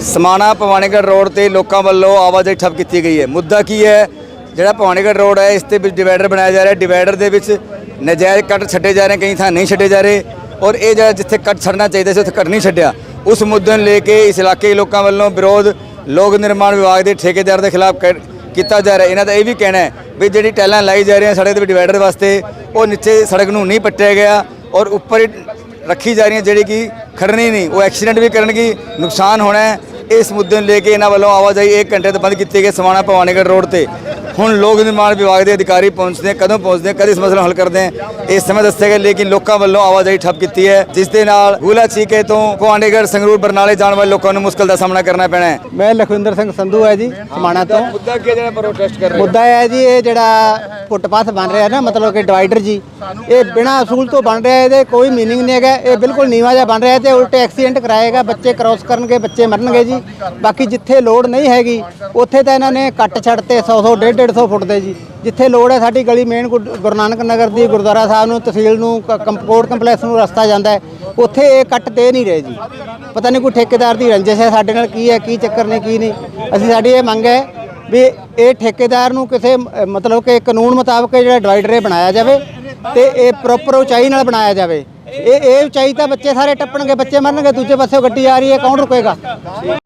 Samana Bhawanigarh road ਤੇ ਲੋਕਾਂ ਵੱਲੋਂ ਆਵਾਜਾਈ ਠੱਪ ਕੀਤੀ ਗਈ ਹੈ। ਮੁੱਦਾ ਕੀ ਹੈ? ਜਿਹੜਾ ਭਵਾਨੀਗੜ੍ਹ ਰੋਡ ਹੈ, ਇਸ ਤੇ ਵਿੱਚ ਡਿਵਾਈਡਰ ਬਣਾਇਆ ਜਾ ਰਿਹਾ। ਡਿਵਾਈਡਰ ਦੇ ਵਿੱਚ ਨਜਾਇਜ਼ ਕੱਟ ਛੱਡੇ ਜਾ ਰਹੇ, ਕਈ ਥਾਂ ਨਹੀਂ ਛੱਡੇ ਜਾ ਰਹੇ ਔਰ ਇਹ ਜਿਹੜਾ ਜਿੱਥੇ ਕੱਟ ਛੱਡਣਾ ਚਾਹੀਦਾ ਸੀ, ਉੱਥੇ ਕੱਟ ਨਹੀਂ ਛੱਡਿਆ। ਉਸ ਮੁੱਦੇ ਨੂੰ ਲੈ ਕੇ ਇਸ ਇਲਾਕੇ ਦੇ ਲੋਕਾਂ ਵੱਲੋਂ ਵਿਰੋਧ, ਲੋਕ ਨਿਰਮਾਣ ਵਿਭਾਗ ਦੇ ਠੇਕੇਦਾਰ ਦੇ ਖਿਲਾਫ ਕਰ- ਕੀਤਾ ਜਾ ਰਿਹਾ। ਇਹਨਾਂ ਦਾ ਇਹ ਵੀ ਕਹਿਣਾ ਹੈ ਵੀ ਜਿਹੜੀ ਟੈਲਾਂ ਲਾਈ ਜਾ ਰਹੀਆਂ ਸੜਕ ਦੇ ਡਿਵਾਈਡਰ ਵਾਸਤੇ, ਉਹ ਨੀਚੇ ਸੜਕ ਨੂੰ ਨਹੀਂ ਪੱਟਿਆ ਗਿਆ ਔਰ ਉੱਪਰ ਹੀ ਰੱਖੀ ਜਾ ਰਹੀਆਂ, ਜਿਹੜੀ ਕਿ ਖੜਨੀ ਨਹੀਂ, ਉਹ ਐਕਸੀਡੈਂਟ ਵੀ ਕਰਨਗੀ, ਨੁਕਸਾਨ ਹੋਣਾ ਇਸ ਮੁੱਦੇ ਨੂੰ ਲੈ ਕੇ ਇਹਨਾਂ ਵੱਲੋਂ ਆਵਾਜਾਈ 1 ਘੰਟੇ ਤੋਂ ਬੰਦ ਕੀਤੀ ਗਈ ਸਮਾਣਾ ਭਵਾਨੀਗੜ੍ਹ ਰੋਡ ਤੇ। ਹੁਣ ਲੋਕ ਨਿਰਮਾਣ ਵਿਭਾਗ ਦੇ ਅਧਿਕਾਰੀ ਪਹੁੰਚਦੇ ਕਦੋਂ ਪਹੁੰਚਦੇ ਕਦੇ ਇਸ ਮਸਲਾ ਹੱਲ ਕਰਦੇ ਇਸ ਸਮੇਂ ਦੱਸਿਆ ਗਿਆ ਲੇਕਿਨ ਲੋਕਾਂ ਵੱਲੋਂ ਆਵਾਜਾਈ ਠੱਪ ਕੀਤੀ ਹੈ ਜਿਸ ਦੇ ਨਾਲ ਗੂਲਾ ਚੀਕੇ ਤੋਂ ਭਵਾਨੀਗੜ੍ਹ ਸੰਗਰੂਰ ਬਰਨਾਲੇ ਜਾਣ ਵਾਲੇ ਲੋਕਾਂ ਨੂੰ ਮੁਸ਼ਕਲ ਦਾ ਸਾਹਮਣਾ ਕਰਨਾ ਪੈਣਾ ਹੈ। ਮੈਂ ਲਖਵਿੰਦਰ ਸਿੰਘ ਸੰਧੂ ਹੈ ਜੀ ਸਮਾਣਾ ਤੋਂ। ਮੁੱਦਾ ਕੀ ਜਿਹੜਾ ਪ੍ਰੋਟੈਸਟ ਕਰ ਮੁੱਦਾ ਇਹ ਹੈ ਜੀ ਇਹ ਜਿਹੜਾ ਫੁੱਟਪਾਥ ਬਣ ਰਿਹਾ ਨਾ ਮਤਲਬ ਕਿ ਡਿਵਾਈਡਰ ਜੀ ਇਹ ਬਿਨਾਂ ਅਸੂਲ ਤੋਂ ਬਣ ਰਿਹਾ ਇਹਦੇ ਕੋਈ ਮੀਨਿੰਗ ਨਹੀਂ ਹੈਗਾ ਇਹ ਬਿਲਕੁਲ ਨੀਵਾ ਜਿਹਾ ਬਣ ਰਿਹਾ ਤੇ ਉਲਟੇ ਐਕਸੀਡੈਂਟ ਕਰਾਏਗਾ ਬੱਚੇ ਕ੍ਰਾਸ ਕਰਨਗੇ ਬੱਚੇ ਮਰਨਗੇ ਜੀ। ਬਾਕੀ ਜਿੱਥੇ ਲੋਡ ਨਹੀਂ ਹੈਗੀ ਉੱਥੇ ਤਾਂ ਇਹਨਾਂ ਨੇ ਕੱਟ ਛੱਡਤੇ 100 100 150 150 ਫੁੱਟ ਦੇ ਜੀ, ਜਿੱਥੇ ਲੋੜ ਹੈ ਸਾਡੀ ਗਲੀ ਮੇਨ ਗੁਰੂ ਨਾਨਕ ਨਗਰ ਦੀ, ਗੁਰਦੁਆਰਾ ਸਾਹਿਬ ਨੂੰ, ਤਹਿਸੀਲ ਨੂੰ, ਕ- ਕੰਪ- ਕੰਪਲੈਕਸ ਨੂੰ ਰਸਤਾ ਜਾਂਦਾ ਹੈ। ਉੱਥੇ ਇਹ ਕੱਟ ਦੇ ਨਹੀਂ ਰਹੇ ਜੀ। ਪਤਾ ਨਹੀਂ ਕੋਈ ਠੇਕੇਦਾਰ ਦੀ ਰੰਜਿਸ਼ ਹੈ ਸਾਡੇ ਨਾਲ ਕੀ ਹੈ, ਕੀ ਚੱਕਰ ਨੇ, ਕੀ ਨਹੀਂ। ਅਸੀਂ, ਸਾਡੀ ਇਹ ਮੰਗ ਹੈ ਵੀ ਇਹ ਠੇਕੇਦਾਰ ਨੂੰ ਕਿਸੇ ਮਤਲਬ ਕਿ ਕਾਨੂੰਨ ਮੁਤਾਬਕ ਜਿਹੜਾ ਡਿਵਾਈਡਰ ਇਹ ਬਣਾਇਆ ਜਾਵੇ ਤੇ ਇਹ ਪ੍ਰੋਪਰ ਉਚਾਈ ਨਾਲ ਬਣਾਇਆ ਜਾਵੇ। ਇਹ ਇਹ ਉਚਾਈ ਤਾਂ ਬੱਚੇ ਸਾਰੇ ਟੱਪਣਗੇ, ਬੱਚੇ ਮਰਨਗੇ, ਦੂਜੇ ਪਾਸੇ ਗੱਡੀ ਆ ਰਹੀ ਹੈ, ਕੌਣ ਰੁਕੇਗਾ?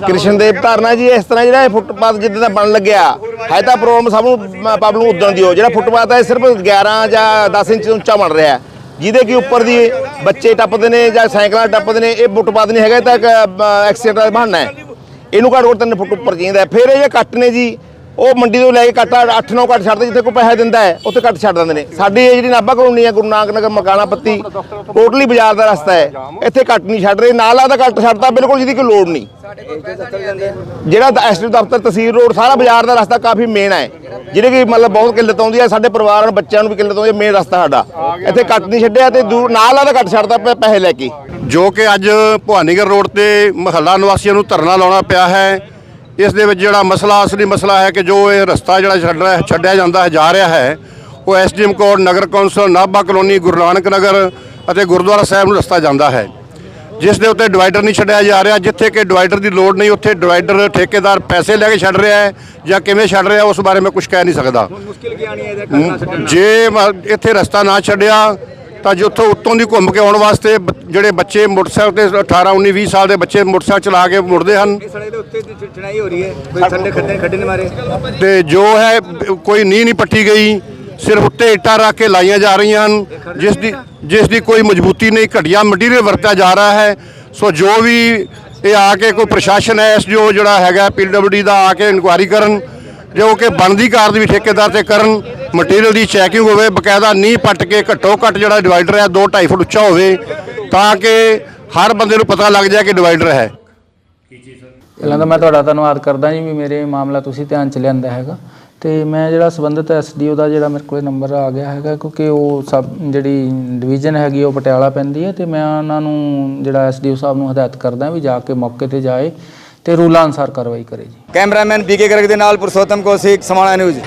ਕ੍ਰਿਸ਼ਨ ਦੇਵ ਧਾਰਨਾ ਜੀ, ਇਸ ਤਰ੍ਹਾਂ ਜਿਹੜਾ ਇਹ ਫੁੱਟਪਾਥ ਜਿੱਦਾਂ ਦਾ ਬਣ ਲੱਗਿਆ ਹੈ ਤਾਂ ਪ੍ਰੋਗਰਾਮ ਸਭ ਨੂੰ ਪਬਲਿਕ ਨੂੰ ਉਦੋਂ ਦਿਓ ਜਿਹੜਾ ਫੁੱਟਪਾਥ ਹੈ ਇਹ ਸਿਰਫ 11 ਜਾਂ 10 ਇੰਚ ਉੱਚਾ ਬਣ ਰਿਹਾ ਹੈ। ਜਿਹਦੇ ਕਿ ਉੱਪਰ ਦੀ ਬੱਚੇ ਟੱਪਦੇ ਨੇ ਜਾਂ ਸਾਈਕਲਾਂ ਟੱਪਦੇ ਨੇ, ਇਹ ਫੁੱਟਪਾਥ ਨਹੀਂ ਹੈਗਾ, ਇਹ ਤਾਂ ਐਕਸੀਡੈਂਟ ਦਾ ਬਹਾਨਾ ਹੈ। ਇਹਨੂੰ ਘੱਟ ਘੱਟ 3 ਫੁੱਟ ਉੱਪਰ ਚਾਹੀਦਾ ਫਿਰ ਇਹ ਕੱਟ ਨੇ ਜੀ ਉਹ ਮੰਡੀ ਤੋਂ ਲੈ ਕੇ ਕੱਟ 8-9 ਕੱਟ ਛੱਡਦੇ, ਜਿੱਥੇ ਕੋਈ ਪੈਸਾ ਦਿੰਦਾ ਹੈ, ਉੱਥੇ ਕੱਟ ਛੱਡ ਦਿੰਦੇ ਨੇ। ਸਾਡੀ ਇਹ ਜਿਹੜੀ ਨਾਭਾ ਕਲੋਨੀ ਹੈ, ਗੁਰੂ ਨਾਨਕ ਨਗਰ ਮਕਾਨਾ ਪੱਤੀ, ਟੋਟਲੀ ਬਾਜ਼ਾਰ ਦਾ ਰਸਤਾ ਹੈ। ਇੱਥੇ ਕੱਟ ਨਹੀਂ ਛੱਡ ਰਹੇ, ਨਾਲਾ ਦਾ ਕੱਟ ਛੱਡਦਾ ਬਿਲਕੁਲ ਜਿਹਦੀ ਕੋਈ ਲੋੜ ਨਹੀਂ। ਜਿਹੜਾ ਐਸਟੀ ਦਫ਼ਤਰ, ਤਹਿਸੀਲ ਰੋਡ, ਸਾਰਾ ਬਾਜ਼ਾਰ ਦਾ ਰਸਤਾ ਕਾਫੀ ਮੇਨ ਹੈ। ਜਿਹੜੇ ਕਿ ਮਤਲਬ ਬਹੁਤ ਕਿੱਲਤ ਆਉਂਦੀ ਹੈ, ਸਾਡੇ ਪਰਿਵਾਰ ਨੂੰ, ਬੱਚਿਆਂ ਨੂੰ ਵੀ ਕਿੱਲਤ ਆਉਂਦੀ ਹੈ ਮੇਨ ਰਸਤਾ ਸਾਡਾ। ਇੱਥੇ ਕੱਟ ਨਹੀਂ ਛੱਡਿਆ ਤੇ ਦੂਰ ਨਾਲ ਦਾ ਕੱਟ ਛੱਡਦਾ ਪਿਆ ਪੈਸੇ ਲੈ ਕੇ। ਜੋ ਕਿ ਅੱਜ ਭਵਾਨੀਗੜ੍ਹ ਰੋਡ ਤੇ ਮਹੱਲਾ ਨਿਵਾਸੀਆਂ ਨੂੰ ਧਰਨਾ ਲਾਉਣਾ ਪਿਆ ਹੈ। ਇਸ ਦੇ ਵਿੱਚ ਜਿਹੜਾ ਮਸਲਾ ਅਸਲੀ ਮਸਲਾ ਹੈ ਕਿ ਜੋ ਇਹ ਰਸਤਾ ਜਿਹੜਾ ਛੱਡ ਰਿਹਾ ਛੱਡਿਆ ਜਾਂਦਾ ਹੈ ਜਾ ਰਿਹਾ ਹੈ ਉਹ ਐਸਡੀਐਮ ਕੋਡ ਨਗਰ ਕੌਂਸਲ ਨਾਭਾ ਕਲੋਨੀ ਗੁਰੂ ਨਾਨਕ ਨਗਰ ਅਤੇ ਗੁਰਦੁਆਰਾ ਸਾਹਿਬ ਨੂੰ ਰਸਤਾ ਜਾਂਦਾ ਹੈ। ਜਿਸ ਦੇ ਉੱਤੇ ਡਿਵਾਈਡਰ ਨਹੀਂ ਛੱਡਿਆ ਜਾ ਰਿਹਾ ਜਿੱਥੇ ਕਿ ਡਿਵਾਈਡਰ ਦੀ ਲੋੜ ਨਹੀਂ ਉੱਥੇ ਡਿਵਾਈਡਰ ਠੇਕੇਦਾਰ ਪੈਸੇ ਲੈ ਕੇ ਛੱਡ ਰਿਹਾ ਹੈ ਜਾਂ ਕਿਵੇਂ ਛੱਡ ਰਿਹਾ ਉਸ ਬਾਰੇ ਮੈਂ ਕੁਝ ਕਹਿ ਨਹੀਂ ਸਕਦਾ। ਜੇ ਇੱਥੇ ਰਸਤਾ ਨਾ ਛੱਡਿਆ ਤਾਂ ਜਿੱਥੋਂ ਉੱਤੋਂ ਦੀ ਘੁੰਮ ਕੇ ਆਉਣ ਵਾਸਤੇ ਬ- ਜਿਹੜੇ ਬੱਚੇ ਮੋਟਰਸਾਈਕਲ ਤੇ 18 19 20 ਸਾਲ ਦੇ ਬੱਚੇ ਮੋਟਰਸਾਈਕਲ ਚਲਾ ਕੇ ਮੁੜਦੇ ਹਨ। ਇਹ ਸੜਕ ਦੇ ਉੱਤੇ ਚੜਾਈ ਹੋ ਰਹੀ ਹੈ। ਕੋਈ ਠੰਡੇ ਖੱਡੇ ਖੱਡੇ ਨੇ ਮਾਰੇ। ਤੇ ਜੋ ਹੈ ਬ- ਕੋਈ ਨੀਂਹ ਨਹੀਂ ਪੱਟੀ ਗਈ। ਸਿਰਫ ਉੱਤੇ ਇੱਟਾਂ ਰੱਖ ਕੇ ਲਾਈਆਂ ਜਾ ਰਹੀਆਂ ਹਨ। ਜਿਸ ਦੀ ਜਿਸ ਦੀ ਕੋਈ ਮਜ਼ਬੂਤੀ ਨਹੀਂ ਘਟੀਆ ਮਟੀਰੀਅਲ ਵਰਤਿਆ ਜਾ ਰਿਹਾ ਹੈ। ਸੋ ਜੋ ਵੀ ਇਹ ਆ ਕੇ ਕੋਈ ਪ੍ਰਸ਼ਾਸਨ ਹੈ ਇਸ ਜੋ ਜਿਹੜਾ ਹੈਗਾ ਪੀਡਬਲਯੂਡੀ ਦਾ ਆ ਕੇ ਇਨਕੁਆਇਰੀ ਕਰਨ। ਜੋ ਕਿ ਬਣਦੀ ਕਾਰਜ ਵੀ ਠੇਕੇਦਾਰ ਤੇ ਕਰਨ। ਮਟੀਰੀਅਲ ਦੀ ਚੈਕਿੰਗ ਹੋਵੇ ਬਕਾਇਦਾ ਨੀਂਹ ਪੱਟ ਕੇ ਘੱਟੋ ਘੱਟ ਜਿਹੜਾ ਡਿਵਾਈਡਰ ਹੈ 2.5 ਫੁੱਟ ਉੱਚਾ ਹੋਵੇ ਤਾਂ ਕਿ ਹਰ ਬੰਦੇ ਨੂੰ ਪਤਾ ਲੱਗ ਜਾਏ ਕਿ ਡਿਵਾਈਡਰ ਹੈ। ਪਹਿਲਾਂ ਤਾਂ ਮੈਂ ਤੁਹਾਡਾ ਧੰਨਵਾਦ ਕਰਦਾ ਜੀ ਵੀ ਮੇਰੇ ਮਾਮਲਾ ਤੁਸੀਂ ਧਿਆਨ ਚ ਲਿਆਂਦਾ ਹੈਗਾ। ਤੇ ਮੈਂ ਜਿਹੜਾ ਸੰਬੰਧਿਤ ਐਸਡੀਓ ਦਾ ਜਿਹੜਾ ਮੇਰੇ ਕੋਲੇ ਨੰਬਰ ਆ ਗਿਆ ਹੈਗਾ ਕਿਉਂਕਿ ਉਹ ਸਬ ਜਿਹੜੀ ਡਿਵੀਜ਼ਨ ਹੈਗੀ ਉਹ ਪਟਿਆਲਾ ਪੈਂਦੀ ਹੈ ਤੇ ਮੈਂ ਉਹਨਾਂ ਨੂੰ ਜਿਹੜਾ ਐਸਡੀਓ ਸਾਹਿਬ ਨੂੰ ਹਦਾਇਤ ਕਰਦਾ ਵੀ ਜਾ ਕੇ ਮੌਕੇ ਤੇ ਜਾਏ ਤੇ ਰੂਲਾਂ ਅਨੁਸਾਰ ਕਾਰਵਾਈ ਕਰੇ ਜੀ। ਕੈਮਰਾਮੈਨ ਬੀਕੇ ਗਰਗ ਦੇ ਨਾਲ ਪੁਰਸ਼ੋਤਮ ਕੋਸਿਕ ਸਮਾਣਾ ਨਿਊਜ਼।